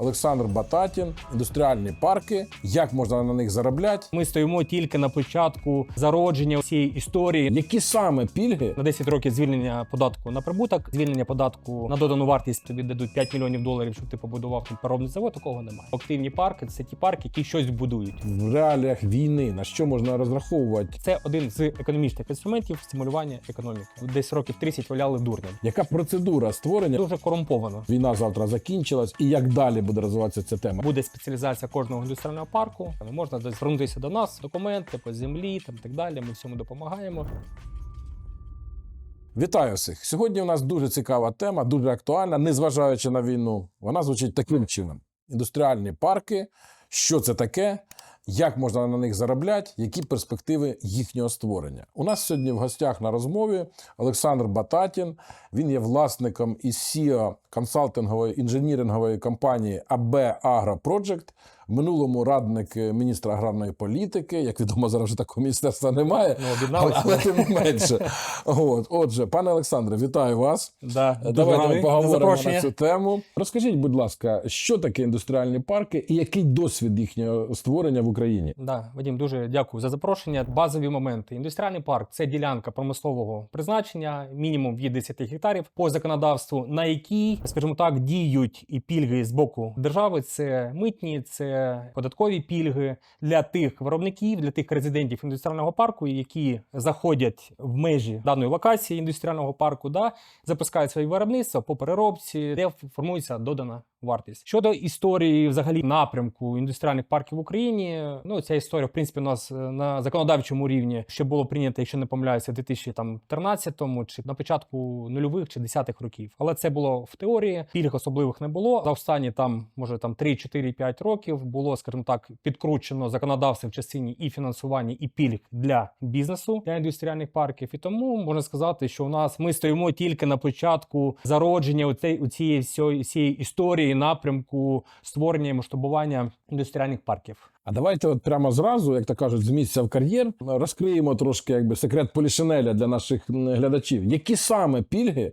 Олександр Бататін, індустріальні парки. Як можна на них заробляти? Ми стоїмо тільки на початку зародження цієї історії. Які саме пільги На 10 років звільнення податку на прибуток, звільнення податку на додану вартість тобі дадуть 5 мільйонів доларів, щоб ти побудував тут переробний завод. Такого немає. Активні парки це ті парки, які щось будують. в реаліях війни? На що можна розраховувати? Це один з економічних інструментів стимулювання економіки. Десь років 30 валяли дурнем. Яка процедура створення? Дуже корумповано. Війна завтра закінчилась, і як далі буде розвиватися ця тема? Буде спеціалізація кожного індустріального парку. Можна десь звернутися до нас, документи по землі там так далі. Ми всьому допомагаємо. Вітаю всіх! Сьогодні у нас дуже цікава тема, дуже актуальна, незважаючи на війну. Вона звучить таким чином: індустріальні парки. Що це таке? Як можна на них заробляти? Які перспективи їхнього створення? У нас сьогодні в гостях на розмові Олександр Бататін. Він є власником і CEO консалтингової інженірингової компанії АБ Agro Project. В минулому радник міністра аграрної політики. Як відомо, зараз вже такого міністерства немає. Ну, Але, але тим не менше. От, отже, пане Олександре, вітаю вас. Да, Давайте ми поговоримо на цю тему. Розкажіть, будь ласка, що таке індустріальні парки і який досвід їхнього створення в Україні? Да, Вадим, дуже дякую за запрошення. Базові моменти. Індустріальний парк це ділянка промислового призначення, мінімум від 10 гектарів по законодавству, на якій, скажімо так, діють і пільги з боку держави. Це митні, це податкові пільги для тих виробників, для тих резидентів індустріального парку, які заходять в межі даної локації індустріального парку, да, запускають свої виробництва по переробці, де формується додана вартість. Щодо історії, взагалі напрямку індустріальних парків в Україні, ну ця історія, в принципі, у нас е, на законодавчому рівні ще було прийнято, якщо не помиляюся, в 2013 чи на початку нульових чи десятих років. Але це було в теорії. Пільг особливих не було. За останні там, може там 3, 4, 5 років було, скажімо так, підкручено законодавство в частині і фінансування, і пільг для бізнесу для індустріальних парків. І тому можна сказати, що у нас ми стоїмо тільки на початку зародження у цієї всієї історії напрямку створення і масштабування індустріальних парків. А давайте от прямо зразу, як то кажуть, з місця в кар'єр розкриємо трошки якби секрет полішинеля для наших глядачів. Які саме пільги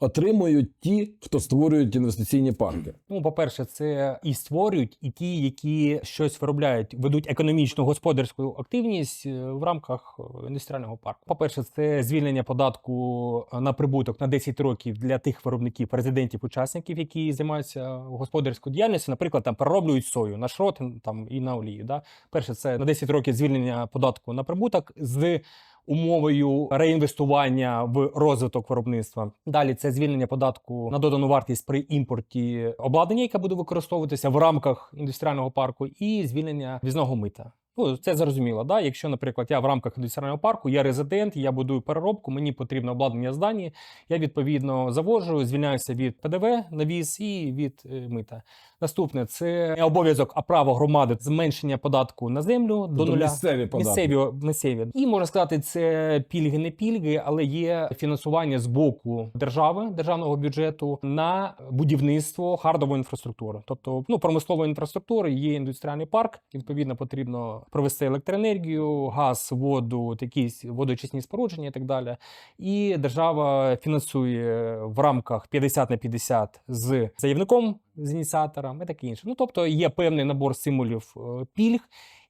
отримують ті, хто створюють інвестиційні парки? Ну, по-перше, це і створюють, і ті, які щось виробляють, ведуть економічну господарську активність е, в рамках е, індустріального парку. По-перше, це звільнення податку е, на прибуток на 10 років для тих виробників, резидентів, учасників, які займаються господарською діяльністю, наприклад, там перероблюють сою на шрот там і на олію. Да? Перше, це на 10 років звільнення податку на прибуток з умовою реінвестування в розвиток виробництва. Далі це звільнення податку на додану вартість при імпорті обладнання, яке буде використовуватися в рамках індустріального парку, і звільнення візного мита. Ну, це зрозуміло. Да? Якщо, наприклад, я в рамках індустріального парку, я резидент, я будую переробку, мені потрібно обладнання здані, я відповідно заводжу, звільняюся від ПДВ на віз і від е, мита. Наступне це обов'язок, а право громади зменшення податку на землю до Тобто нуля. місцеві податки. Місцеві, місцеві. І можна сказати, це пільги, не пільги, але є фінансування з боку держави, державного бюджету на будівництво хардової інфраструктури. Тобто, ну промислової інфраструктури є індустріальний парк. Відповідно, потрібно провести електроенергію, газ, воду, якісь водоочисні спорудження і так далі. І держава фінансує в рамках 50 на 50 з заявником, з ініціатором і таке інше. Ну тобто є певний набор стимулів е, пільг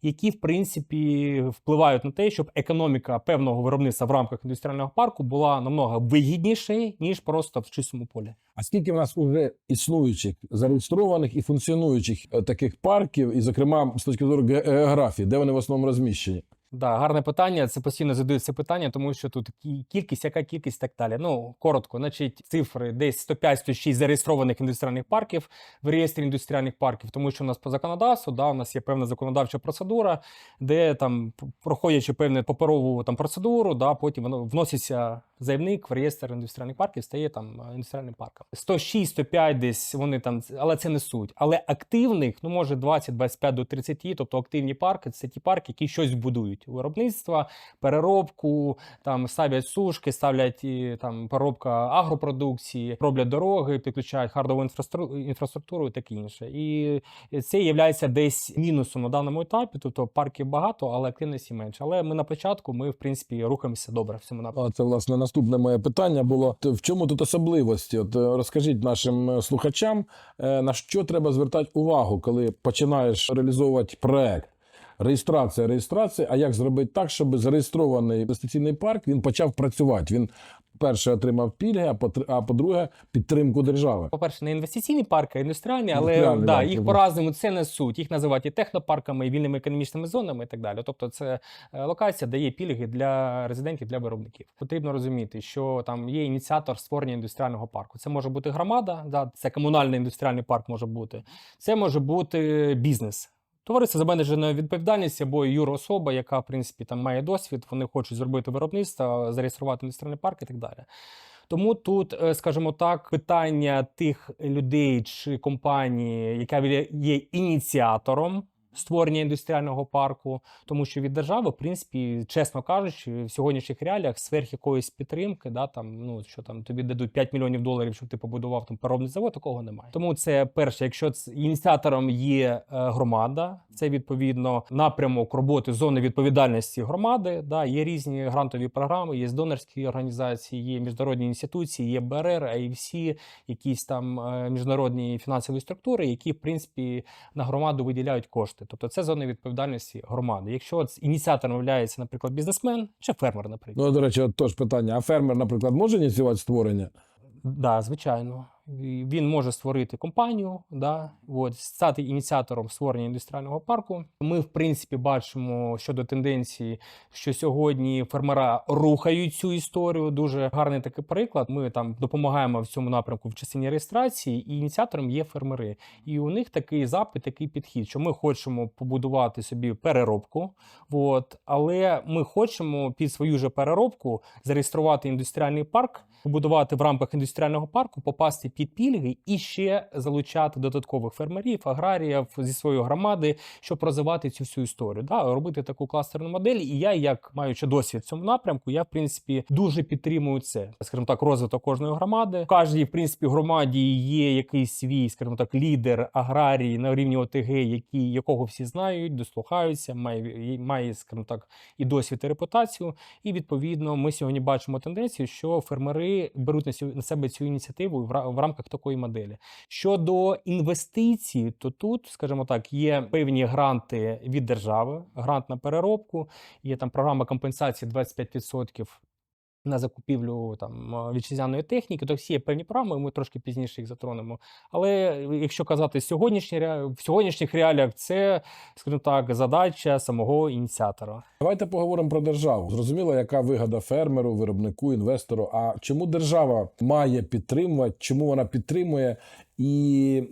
які в принципі впливають на те, щоб економіка певного виробництва в рамках індустріального парку була намного вигіднішою, ніж просто в чистому полі. А скільки в нас уже існуючих, зареєстрованих і функціонуючих е, таких парків, і, зокрема, з точки зору географії, де вони в основному розміщені? Да, гарне питання. Це постійно задають питання, тому що тут кількість, яка кількість так далі. Ну коротко, значить, цифри десь 105-106 зареєстрованих індустріальних парків в реєстрі індустріальних парків, тому що у нас по законодавству, да, у нас є певна законодавча процедура, де там проходячи певну паперову там процедуру, да, потім воно вноситься заявник в реєстр індустріальних парків, стає там е, індустріальним парком. 106-105 десь вони там, але це не суть. Але активних, ну може 20, 25 до 30, тобто активні парки це ті парки, які щось будують. Діють виробництва, переробку, там ставлять сушки, ставлять там переробка агропродукції, роблять дороги, підключають хардову інфраструктуру, інфраструктуру і таке інше. І це є десь мінусом на даному етапі. Тобто парків багато, але активності менше. Але ми на початку ми в принципі рухаємося добре в цьому напрямку. Це власне наступне моє питання було: в чому тут особливості? От е, розкажіть нашим е, слухачам, е, на що треба звертати увагу, коли починаєш реалізовувати проект. Реєстрація, реєстрація. А як зробити так, щоб зареєстрований інвестиційний парк він почав працювати? Він перше отримав пільги, а по по-друге, підтримку держави. По-перше, не інвестиційні парки, а індустріальні, але Індустріальні, да, да, їх це по-разному це несуть. Їх називають і технопарками, і вільними економічними зонами і так далі. Тобто, це е, локація дає пільги для резидентів, для виробників. Потрібно розуміти, що там є ініціатор створення індустріального парку. Це може бути громада, да, це комунальний індустріальний парк може бути. Це може бути бізнес. Товариство з відповідальність відповідальністю або юроособа, яка в принципі там має досвід, вони хочуть зробити виробництво, зареєструвати індустріальний парк і так далі. Тому тут, е, скажімо так, питання тих людей чи компанії, яка є ініціатором створення індустріального парку, тому що від держави, в принципі, чесно кажучи, в сьогоднішніх реаліях сверх якоїсь підтримки, да, там, ну що там тобі дадуть 5 мільйонів доларів, щоб ти побудував там переробний завод, такого немає. Тому це перше, якщо ініціатором є е, громада, це відповідно напрямок роботи зони відповідальності громади. Да, є різні грантові програми, є донорські організації, є міжнародні інституції, є БРР, AFC, якісь там е, міжнародні фінансові структури, які в принципі на громаду виділяють кошти. Тобто це зона відповідальності громади. Якщо от ініціатором є, наприклад, бізнесмен чи фермер, наприклад. Ну, до речі, от теж питання: а фермер, наприклад, може ініціювати створення? Да, звичайно. Він може створити компанію, да, от, стати ініціатором створення індустріального парку. Ми, в принципі, бачимо щодо тенденції, що сьогодні фермера рухають цю історію. Дуже гарний такий приклад. Ми там допомагаємо в цьому напрямку в частині реєстрації, і ініціатором є фермери. І у них такий запит, такий підхід, що ми хочемо побудувати собі переробку, от, але ми хочемо під свою же переробку зареєструвати індустріальний парк, побудувати в рамках індустріального парку, попасти під пільги і ще залучати додаткових фермерів, аграріїв зі своєї громади, щоб розвивати цю всю історію. Да, робити таку кластерну модель. І я, як маючи досвід в цьому напрямку, я в принципі дуже підтримую це. Скажімо так, розвиток кожної громади. В кожній, в принципі, громаді є якийсь свій, скажімо так, лідер аграрії на рівні ОТГ, які, якого всі знають, дослухаються, має, має, скажімо так, і досвід, і репутацію. І відповідно, ми сьогодні бачимо тенденцію, що фермери беруть на себе цю ініціативу в рамках такої моделі. Щодо інвестицій, то тут, скажімо так, є певні гранти від держави, грант на переробку, є там програма компенсації 25%. На закупівлю там вітчизняної техніки, то всі є певні програми, ми трошки пізніше їх затронемо. Але е, якщо казати сьогоднішні в сьогоднішніх реаліях, це, скажімо так, задача самого ініціатора. Давайте поговоримо про державу. Зрозуміло, яка вигода фермеру, виробнику, інвестору. А чому держава має підтримувати? Чому вона підтримує? І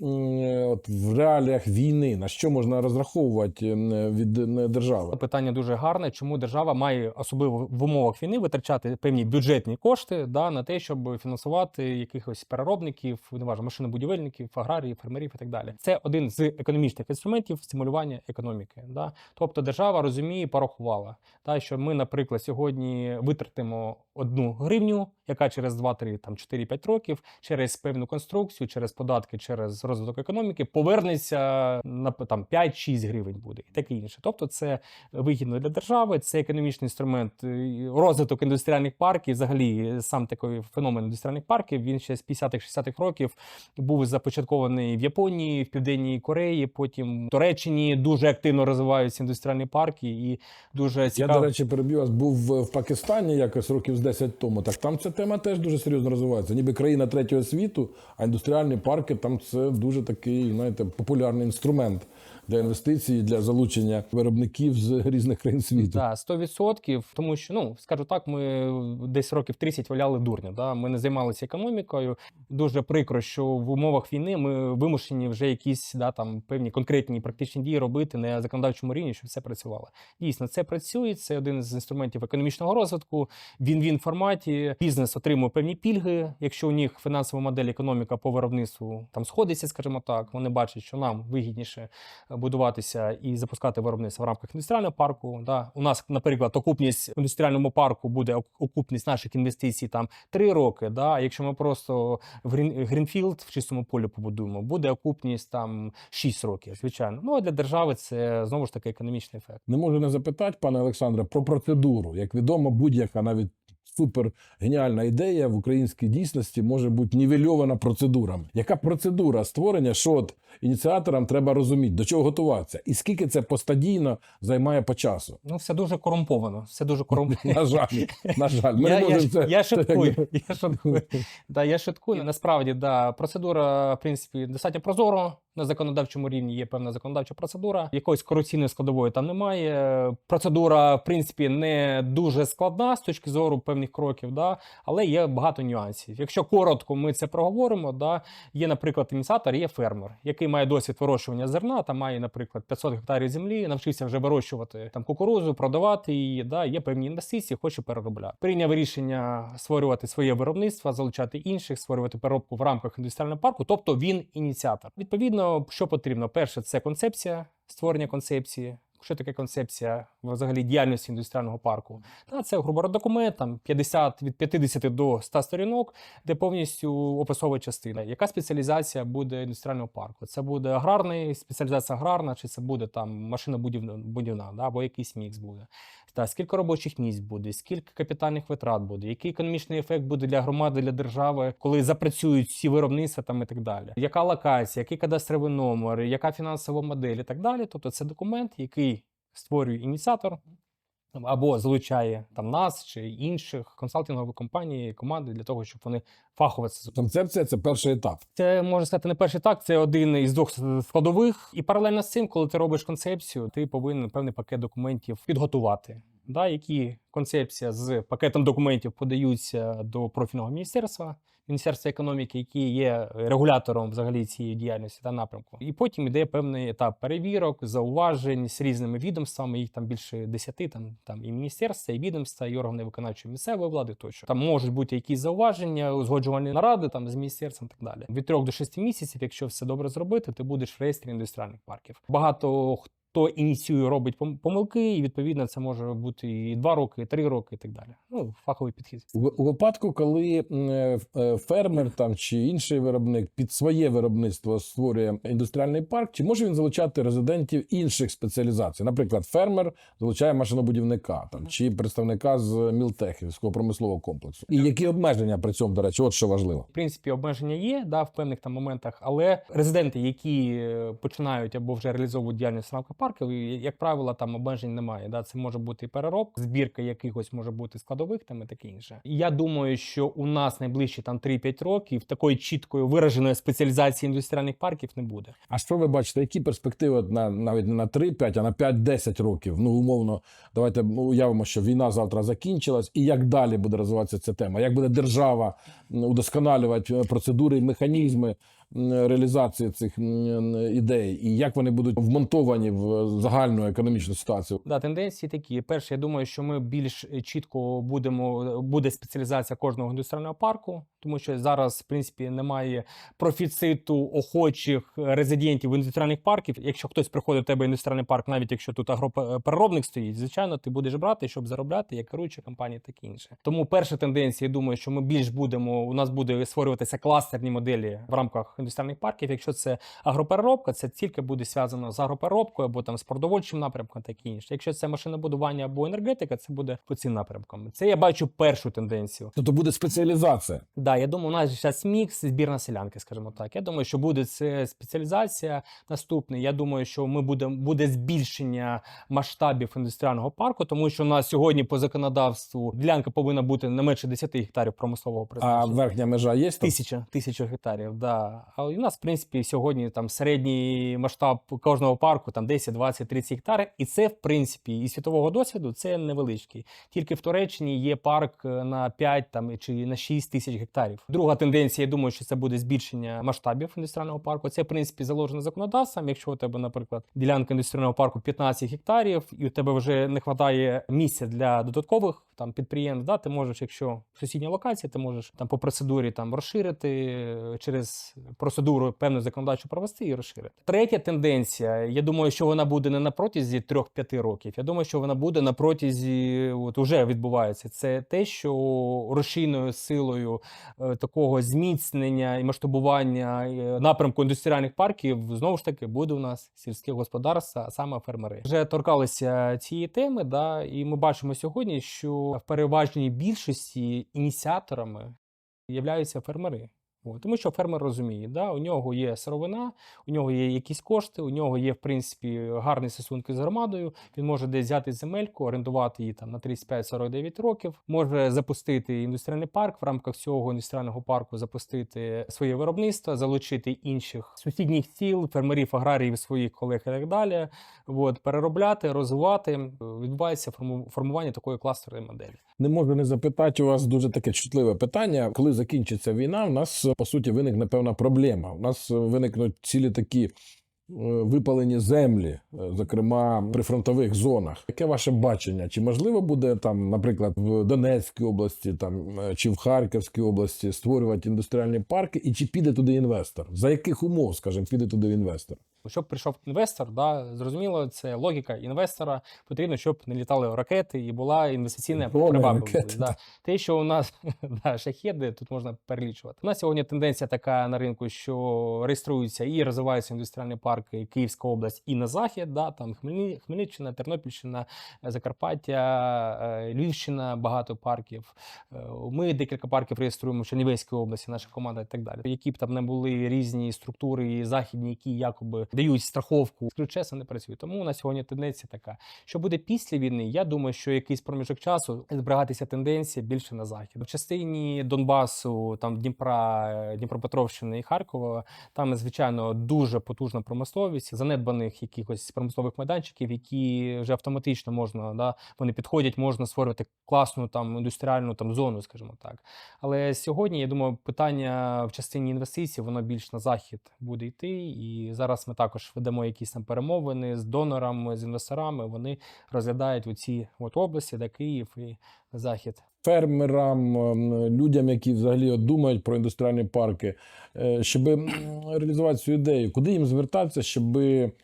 от в реаліях війни на що можна розраховувати від держави? Питання дуже гарне. Чому держава має особливо в умовах війни витрачати певні бюджетні кошти да, на те, щоб фінансувати якихось переробників, неважно, машинобудівельників, аграріїв, фермерів і так далі. Це один з економічних інструментів стимулювання економіки. Да. Тобто держава розуміє, порахувала, да, що ми, наприклад, сьогодні витратимо одну гривню, яка через 2-3, там 4-5 років, через певну конструкцію, через податки, через розвиток економіки повернеться на там 5-6 гривень буде і таке інше. Тобто, це вигідно для держави, це економічний інструмент е, розвиток індустріальних парків. Взагалі, сам такий феномен індустріальних парків. Він ще з 50-х-60-х років був започаткований в Японії, в Південній Кореї, потім в Туреччині дуже активно розвиваються індустріальні парки і дуже Я, до речі, переб'ю вас, був в Пакистані якось років з 10 тому. Так там ця тема теж дуже серйозно розвивається. Ніби країна третього світу, а індустріальні парки там це дуже такий, знаєте, популярний інструмент для інвестицій, для залучення виробників з різних країн світу. Да, 100%, тому що, ну, скажу так, ми десь років 30 валяли дурня. Да? Ми не займалися економікою. Дуже прикро, що в умовах війни ми вимушені вже якісь да, там, певні конкретні практичні дії робити на законодавчому рівні, щоб все працювало. Дійсно, це працює, це один з інструментів економічного розвитку. Він-він форматі. Бізнес отримує певні пільги. Якщо у них фінансова модель економіка по виробництву там сходиться, скажімо так, вони бачать, що нам вигідніше будуватися і запускати виробництво в рамках індустріального парку. Да. У нас, наприклад, окупність в індустріальному парку буде окупність наших інвестицій там 3 роки. Да. А якщо ми просто в Грін- Грінфілд в чистому полі побудуємо, буде окупність там 6 років. Звичайно. Ну а для держави це знову ж таки економічний ефект. Не можу не запитати, пане Олександре, про процедуру. Як відомо, будь-яка навіть супер геніальна ідея в українській дійсності може бути нівельована процедурами. Яка процедура створення, що от ініціаторам треба розуміти, до чого готуватися, і скільки це постадійно займає по часу? Ну, все дуже корумповано. Все дуже корумповано. На жаль, на жаль, ми я, не можемо ж- це. я шуткую. Я шуткую. Да, я шуткую. Насправді, да, процедура, в принципі, достатньо прозоро. На законодавчому рівні є певна законодавча процедура. Якоїсь корупційної складової там немає. Процедура, в принципі, не дуже складна з точки зору певних кроків, да, але є багато нюансів. Якщо коротко ми це проговоримо, да, є, наприклад, ініціатор, є фермер, який має досвід вирощування зерна, там має, наприклад, 500 гектарів землі, навчився вже вирощувати там кукурузу, продавати її. Да, є певні інвестиції, хоче переробляти. Прийняв рішення створювати своє виробництво, залучати інших, створювати переробку в рамках індустріального парку. Тобто він ініціатор. Відповідно, що потрібно? Перше, це концепція, створення концепції. Що таке концепція взагалі діяльності індустріального парку? Та це грубо документ там 50 від 50 до 100 сторінок, де повністю описова частина. Яка спеціалізація буде індустріального парку? Це буде аграрний, спеціалізація аграрна, чи це буде там машинобудівна будівна, да, або якийсь мікс буде. Та скільки робочих місць буде, скільки капітальних витрат буде, який економічний ефект буде для громади, для держави, коли запрацюють всі виробництва там і так далі. Яка локація, який кадастровий номер, яка фінансова модель і так далі. Тобто це документ, який створює ініціатор. Або залучає там нас чи інших консалтингових компаній, команди для того, щоб вони фахово це Концепція це перший етап. це можна сказати не перший так, це один із двох складових. І паралельно з цим, коли ти робиш концепцію, ти повинен певний пакет документів підготувати. Да, які концепція з пакетом документів подаються до профільного міністерства, Міністерства економіки, які є регулятором взагалі цієї діяльності та напрямку. І потім йде певний етап перевірок, зауважень з різними відомствами. Їх там більше десяти, там там і міністерства, і відомства, і органи виконавчої місцевої влади. Тощо там можуть бути якісь зауваження, узгоджувальні наради там з міністерством, так далі. Від трьох до шести місяців, якщо все добре зробити, ти будеш в реєстрі індустріальних парків. Багато хто ініціює, робить помилки, і відповідно це може бути і два роки, і три роки, і так далі. Ну фаховий підхід. У випадку, коли е, е, фермер там чи інший виробник під своє виробництво створює індустріальний парк, чи може він залучати резидентів інших спеціалізацій? Наприклад, фермер залучає машинобудівника там чи представника з Мілтех військово-промислового комплексу. І які обмеження при цьому, до речі, от що важливо. В принципі, обмеження є да, в певних там моментах, але резиденти, які е, починають або вже реалізовують діяльність в рамках парків, як правило, там обмежень немає. Да. Це може бути і переробка, збірка якихось може бути складових там і таке інше. Я думаю, що у нас найближчі там 3-5 років такої чіткої вираженої спеціалізації індустріальних парків не буде. А що ви бачите, які перспективи на навіть не на 3-5, а на 5-10 років? Ну, умовно, давайте ну, уявимо, що війна завтра закінчилась, і як далі буде розвиватися ця тема? Як буде держава удосконалювати е, процедури і механізми реалізації цих ідей, і як вони будуть вмонтовані в загальну економічну ситуацію? Да, тенденції такі. Перше, я думаю, що ми більш чітко будемо буде спеціалізація кожного індустріального парку, тому що зараз, в принципі, немає профіциту охочих резидентів індустріальних парків. Якщо хтось приходить до тебе індустріальний парк, навіть якщо тут агропереробник стоїть, звичайно, ти будеш брати, щоб заробляти як керуюча компанія, так і інше. Тому перша тенденція, я думаю, що ми більш будемо. У нас буде створюватися кластерні моделі в рамках індустріальних парків. Якщо це агропереробка, це тільки буде зв'язано з агропереробкою або там з продовольчим напрямком, так і інше. Якщо це машинобудування або енергетика, це буде по цим напрямкам. Це я бачу першу тенденцію. Тобто буде спеціалізація. Да, я думаю, у нас зараз мікс збірна селянки, скажімо так. Я думаю, що буде це спеціалізація наступний. Я думаю, що ми буде, буде збільшення масштабів індустріального парку, тому що у нас сьогодні по законодавству ділянка повинна бути не менше 10 гектарів промислового А верхня межа є? Тисяча, тисяча гектарів, да. А у нас, в принципі, сьогодні там середній масштаб кожного парку там 10, 20, 30 гектарів. І це, в принципі, із світового досвіду це невеличкий. Тільки в Туреччині є парк е, на 5 там, чи на 6 тисяч гектарів. Друга тенденція, я думаю, що це буде збільшення масштабів індустріального парку. Це, в принципі, заложено законодавством. Якщо у тебе, наприклад, ділянка індустріального парку 15 гектарів, і у тебе вже не вистачає місця для додаткових там підприємств, да, ти можеш, якщо в сусідній локації, ти можеш там по процедурі там розширити е, через процедуру певну законодавчу провести і розширити. Третя тенденція. Я думаю, що вона буде не на протязі 3-5 років. Я думаю, що вона буде на протязі, от уже відбувається. Це те, що рушійною силою е, такого зміцнення і масштабування е, напрямку індустріальних парків знову ж таки буде у нас сільське господарство, а саме фермери. Вже торкалися цієї теми, да, і ми бачимо сьогодні, що в переважній більшості ініціаторами являються фермери. Тому що фермер розуміє, да, у нього є сировина, у нього є якісь кошти, у нього є, в принципі, гарні стосунки з громадою. Він може десь взяти земельку, орендувати її там на 35-49 років, може запустити індустріальний парк в рамках цього індустріального парку, запустити своє виробництво, залучити інших сусідніх сіл, фермерів, аграріїв, своїх колег і так далі. От, переробляти, розвивати. Відбувається форму- формування такої кластерної моделі. Не можу не запитати у вас дуже таке чутливе питання. Коли закінчиться війна, у нас по суті виникне певна проблема. У нас виникнуть цілі такі е, випалені землі, е, зокрема при фронтових зонах. Яке ваше бачення? Чи можливо буде там, наприклад, в Донецькій області, там е, чи в Харківській області створювати індустріальні парки, і чи піде туди інвестор? За яких умов, скажімо, піде туди інвестор? Щоб прийшов інвестор, да, зрозуміло, це логіка інвестора. Потрібно, щоб не літали ракети і була інвестиційна ракети, да. Те, що у нас да, шахеди, тут можна перелічувати. У нас сьогодні тенденція така на ринку, що реєструються і розвиваються індустріальні парки Київська область і на захід. Да, там Хмельниччина, Тернопільщина, Закарпаття, е, Львівщина, багато парків. Е, Ми декілька парків реєструємо в Чернівецькій області, наша команда і так далі. Які б там не були різні структури західні, які якоби дають страховку, ключесно не працює. Тому на сьогодні тенденція така. Що буде після війни? Я думаю, що якийсь проміжок часу зберігатися тенденція більше на захід. В частині Донбасу, там Дніпра, Дніпропетровщини і Харкова, там звичайно дуже потужна промисловість, занедбаних якихось промислових майданчиків, які вже автоматично можна, да, вони підходять, можна створювати класну там індустріальну там зону, скажімо так. Але сьогодні я думаю, питання в частині інвестицій воно більш на захід буде йти. І зараз ми також ведемо якісь там перемовини з донорами, з інвесторами. Вони розглядають оці от області, де Київ і захід. фермерам, ем, людям, які взагалі от думають про індустріальні парки, е, щоб реалізувати цю ідею, куди їм звертатися, щоб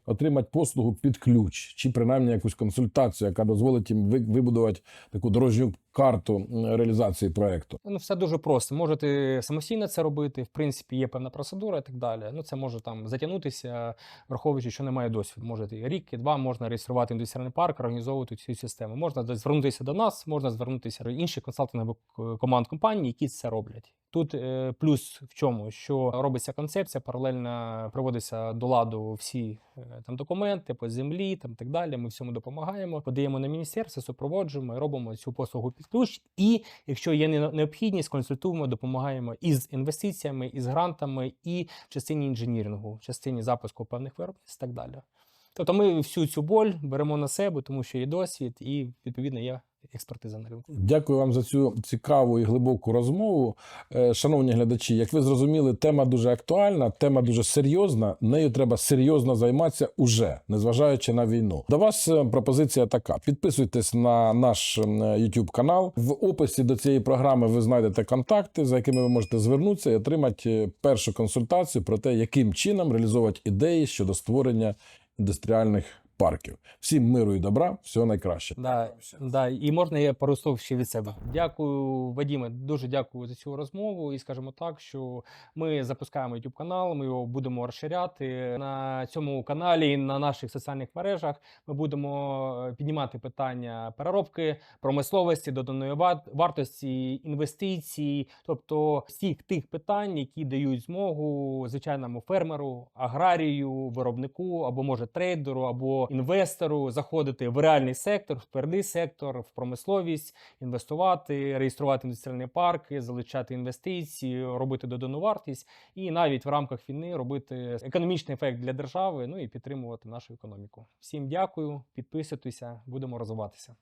отримати послугу під ключ, чи принаймні якусь консультацію, яка дозволить їм вибудувати таку дорожню карту реалізації проекту. Ну, все дуже просто. Можете самостійно це робити. В принципі, є певна процедура і так далі. Ну, це може там затягнутися, враховуючи, що немає досвіду. Можете рік, і два можна реєструвати індустріальний парк, організовувати цю систему. Можна звернутися до нас, можна звернутися інших консалтингових е, команд компаній, які це роблять. Тут е, плюс в чому, що робиться концепція, паралельно проводиться до ладу всі е, там документи по землі, там так далі. Ми всьому допомагаємо, подаємо на міністерство, супроводжуємо робимо цю послугу під ключ. І якщо є необхідність, консультуємо, допомагаємо із інвестиціями, із грантами, і в частині інженірингу, в частині запуску певних виробництв і так далі. Тобто ми всю цю боль беремо на себе, тому що є досвід, і відповідно є експертиза на ринку. Дякую вам за цю цікаву і глибоку розмову. Е, Шановні глядачі, як ви зрозуміли, тема дуже актуальна, тема дуже серйозна. Нею треба серйозно займатися уже, незважаючи на війну. До вас е, пропозиція така: підписуйтесь на наш YouTube канал. В описі до цієї програми ви знайдете контакти, за якими ви можете звернутися і отримати е, першу консультацію про те, яким чином реалізовувати ідеї щодо створення індустріальних парків. Всім миру і добра, всього найкраще. Да, да, і можна я пару слов ще від себе. Дякую, Вадіме. Дуже дякую за цю розмову. І скажімо так, що ми запускаємо youtube канал, ми його будемо розширяти на цьому каналі, на наших соціальних мережах. Ми будемо е, піднімати питання переробки, промисловості, доданої вартості, інвестицій, тобто всіх тих питань, які дають змогу звичайному фермеру, аграрію, виробнику або може трейдеру, або інвестору заходити в реальний сектор, в твердий сектор, в промисловість, інвестувати, реєструвати індустріальні парки, залучати інвестиції, робити додану вартість, і навіть в рамках війни робити економічний ефект для держави. Ну і підтримувати нашу економіку. Всім дякую, підписуйтеся, будемо розвиватися.